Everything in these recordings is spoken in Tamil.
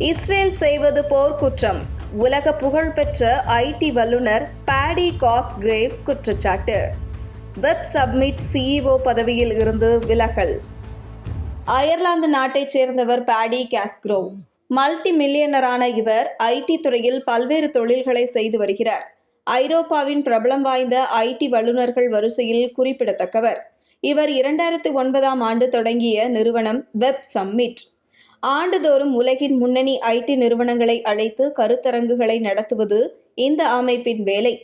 இஸ்ரேல் செய்வது போர்க்குற்றம் உலக புகழ்பெற்ற ஐடி வல்லுநர் காஸ்ட் கிரேவ் குற்றச்சாட்டு. வெப் சப்மிட் சிஇஓ பதவியில் இருந்து விலகல். அயர்லாந்து நாட்டைச் சேர்ந்தவர் பேடி காஸ்க்ரோவ். மல்டி மில்லியனரான இவர் ஐடி துறையில் பல்வேறு தொழில்களை செய்து வருகிறார். ஐரோப்பாவின் பிரபலம் வாய்ந்த ஐடி வல்லுநர்கள் வரிசையில் குறிப்பிடத்தக்கவர். இவர் இரண்டாயிரத்து ஒன்பதாம் ஆண்டு தொடங்கிய நிறுவனம் வெப் சம்மிட் ஆண்டுதோறும் உலகின் முன்னணி ஐடி நிறுவனங்களை அழைத்து கருத்தரங்குகளை நடத்துவது இந்த அமைப்பின் வேலை.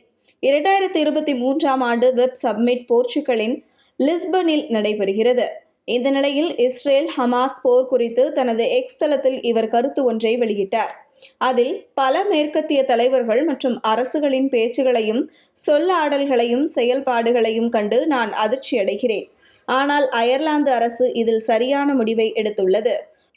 இரண்டாயிரத்தி இருபத்தி மூன்றாம் ஆண்டு வெப் சப்மிட் போர்ச்சுகலின் லிஸ்பனில் நடைபெறுகிறது. இந்த நிலையில் இஸ்ரேல் ஹமாஸ் போர் குறித்து தனது எக்ஸ் தளத்தில் இவர் கருத்து ஒன்றை வெளியிட்டார். அதில் பல மேற்கத்திய தலைவர்கள் மற்றும் அரசுகளின் பேச்சுகளையும் சொல்லாடல்களையும் செயல்பாடுகளையும் கண்டு நான் அதிர்ச்சி அடைகிறேன் ஆனால் அயர்லாந்து அரசு இதில் சரியான முடிவை எடுத்துள்ளது.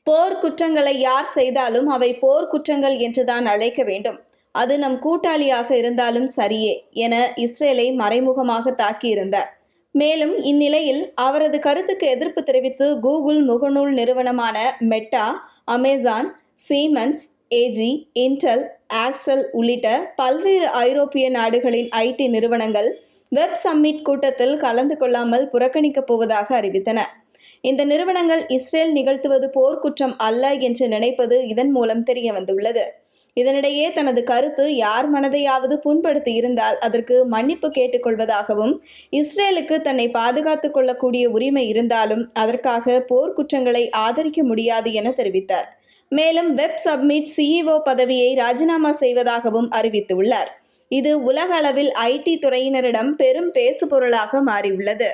போர் குற்றங்களை யார் செய்தாலும் அவை போர் குற்றங்கள் என்றுதான் அழைக்க வேண்டும். அது நம் கூட்டாளியாக இருந்தாலும் சரியே என இஸ்ரேலை மறைமுகமாக தாக்கியிருந்தார். மேலும் இந்நிலையில் அவரது கருத்துக்கு எதிர்ப்பு தெரிவித்து கூகுள் முகநூல் நிறுவனமான Meta Amazon Siemens AG Intel Accel உள்ளிட்ட பல்வேறு ஐரோப்பிய நாடுகளின் ஐடி நிறுவனங்கள் வெப் சம்மிட் கூட்டத்தில் கலந்து கொள்ளாமல் புறக்கணிக்கப் போவதாக அறிவித்தன. இந்த நிறுவனங்கள் இஸ்ரேல் நிகழ்த்துவது போர்க்குற்றம் அல்ல என்று நினைப்பது இதன் மூலம் தெரிய வந்துள்ளது. இதனிடையே தனது கருத்து யார் மனதையாவது புண்படுத்தி இருந்தால் அதற்கு மன்னிப்பு கேட்டுக்கொள்வதாகவும் இஸ்ரேலுக்கு தன்னை பாதுகாத்துக் கொள்ளக்கூடிய உரிமை இருந்தாலும் அதற்காக போர்க்குற்றங்களை ஆதரிக்க முடியாது என தெரிவித்தார். மேலும் வெப் சப்மிட் சிஇஓ பதவியை ராஜினாமா செய்வதாகவும் அறிவித்துள்ளார். இது உலக அளவில் ஐடி துறையினரிடம் பெரும் பேசுபொருளாக மாறியுள்ளது.